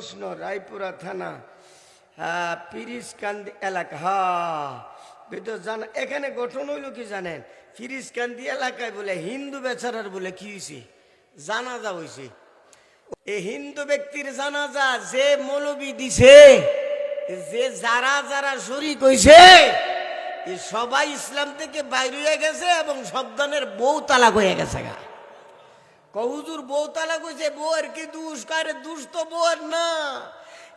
প্রশ্ন, রায়পুরা থানা পিরিসকান্দি এলাকা। হা বেতো জানা এখানে গঠন হইল কি জানেন? ফিরিসকান্দি এলাকায় বলে হিন্দু বেচারার বলে কি হয়েছে জানাজা হয়েছে এই হিন্দু ব্যক্তির জানাজা যে মৌলবি দিছে, যে যারা যারা শরিক হইছে, এ সবাই ইসলাম থেকে বাইরে হয়ে গেছে এবং সবদানের বউ তালাক হয়ে গেছে গা। কহুজুর বউ তালাক হয়েছে বউয়ের কি দুষ? কারে দুষ তো না?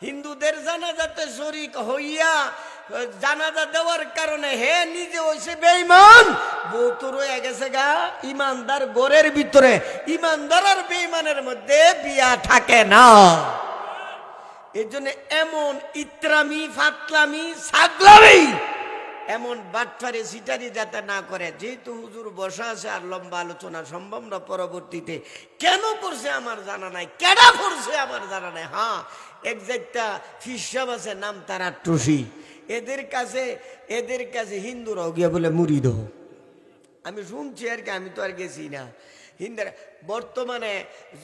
হিন্দুদের জানাজাতে শরিক হইয়া জানাজা দেওয়ার কারণে হে নিজে হইছে বেঈমান। বউ তো রয়ে গেছে গা ইমানদার গোরের ভিতরে। ইমানদার আর বেঈমানের মধ্যে বিয়া থাকে না। এই জন্য এমন ইত্রামি, ফাতলামি সাগলামি এমন বাটফারে সিটারি যাতে না করে, যেহেতু হুজুর বসা আছে আর লম্বা আলোচনা সম্ভব না পরবর্তীতে, কেন করছে আমার জানা নাই? কেডা করছে আমার জানা নাই? হ্যাঁ একজাক্টটা ফিসাব আছে, নাম তারা টুসি। এদের কাছে এদের কাছে হিন্দুরাও গিয়ে বলে মুড়িদ আমি শুনছি আর কি, আমি তো আর গেছি না। হিন্দার, বর্তমানে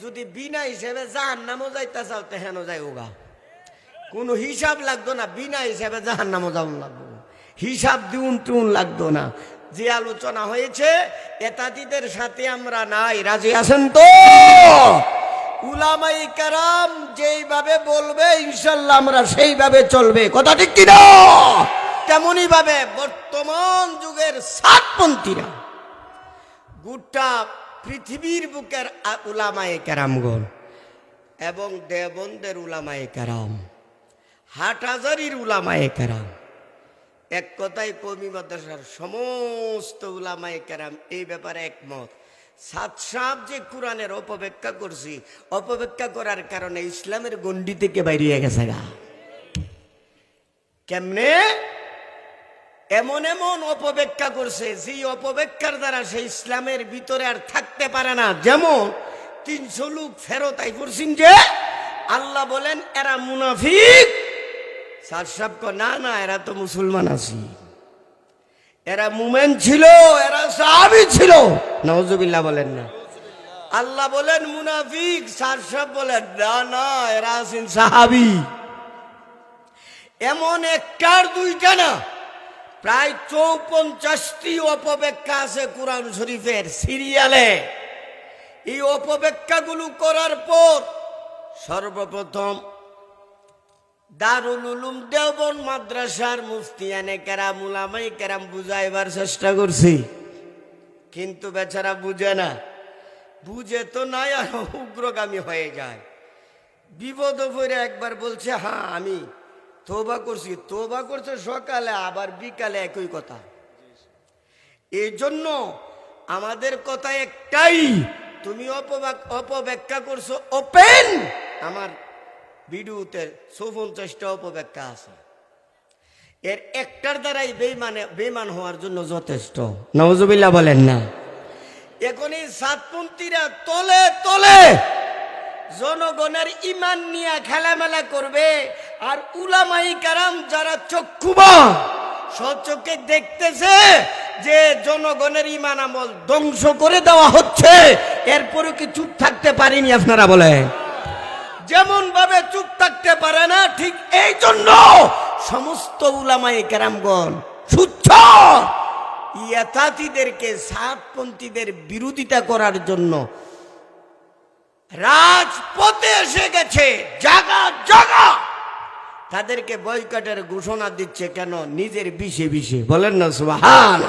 যদি বিনা হিসেবে যার নামও যাইতা চাও তেহেন যাই ওগা কোনো হিসাব লাগতো না, বিনা হিসেবে যাহার নামও যাওয়ান লাগতো হিসাব দিউন টুন লাগতো না। যে আলোচনা হয়েছে এতাতিদের সাথে আমরা নাই, রাজি আছেন তো? উলামাই কারাম যেইভাবে বলবে, ইনশাল্লাহ আমরা সেইভাবে চলবে। কথা ঠিক কিনা? তেমনই ভাবে বর্তমান যুগের সাতপন্থীরা, গোটা পৃথিবীর বুকের উলামায়ে কেরামগণ এবং দেবন্দের উলামায়ে কেরাম হাটহাজারির উলামায়ে কেরাম এক কথায় কমি মাদ্রাসার সমস্ত উলামায়ে কেরাম এই ব্যাপারে একমত। সাত সাপ যে কোরআনের অপব্যাখ্যা করছি, অপব্যাখ্যা করার কারণে ইসলামের গন্ডি থেকে বাইরে গেছে গা। কেমনে? এমন এমন অপব্যাখ্যা করছে যে অপব্যাখ্যার দ্বারা সে ইসলামের ভিতরে আর থাকতে পারে না। যেমন, তিনশো লোক ফেরত আই করছেন যে, আল্লাহ বলেন, এরা মুনাফিক। সার সাহেব না না, এরা তো মুসলমান আছি। এরা মুমেন ছিল, এরা সাহাবি ছিল। নওজুবিল্লাহ বলেন না। আল্লাহ বলেন, মুনাফিক সার সাহেব বলেন, না না, এরা আছেন সাহাবি। এমন একটার দুইটা না, প্রায় চৌপঞ্চাশটি অপব্যাখ্যা আছে কোরআন শরীফের সিরিয়ালে। এই অপব্যাখ্যাগুলো করার পর সর্বপ্রথম দারুল উলুম দেওবন মাদ্রাসার মুফতিয়ানে কেরাম উলামাই কেরাম বুঝাইবার চেষ্টা করছি। কিন্তু বেচারা বুঝে না। বুঝে তো নাই, আর উগ্রগামী হয়ে যায়। বিপদ পড়ে একবার বলছে হ্যাঁ আমি তোবা করছি। তোবা করছে সকালে, আবার বিকালে একই কথা। এই জন্য আমাদের কথা একটাই, তুমি অপব্যাখ্যা করছ ওপেন আমার ভিডিওতে চৌপঞ্চাশটা অপব্যাখ্যা আছে। এর একটার দ্বারাই বেইমানে, বেইমান হওয়ার জন্য যথেষ্ট। নওজবিল্লা বলেন না। এখন এই সাতপন্থীরা তলে তলে জনগণের ইমান নিয়ে খেলামেলা করবে আর উলামাই কারাম যারা চক্ষুবা সচক্ষে দেখতেছে যে জনগণের ইমান আমল ধ্বংস করে দেওয়া হচ্ছে। এরপরে কি চুপ থাকতে পারিনি আপনারা বলেন? যেমন ভাবে চুপ থাকতে পারে না, ঠিক এই জন্য সমস্ত উলামাই কেরামগণ সুচ্ছ ইয়াতাতিদেরকে, সাতপন্থীদের বিরোধিতা করার জন্য রাজপথে এসে গেছে। জাগা জাগা! তাদেরকে বয়কটের ঘোষণা দিচ্ছে কেন? নিজের বিষে বিষে। বলেন না সুবাহান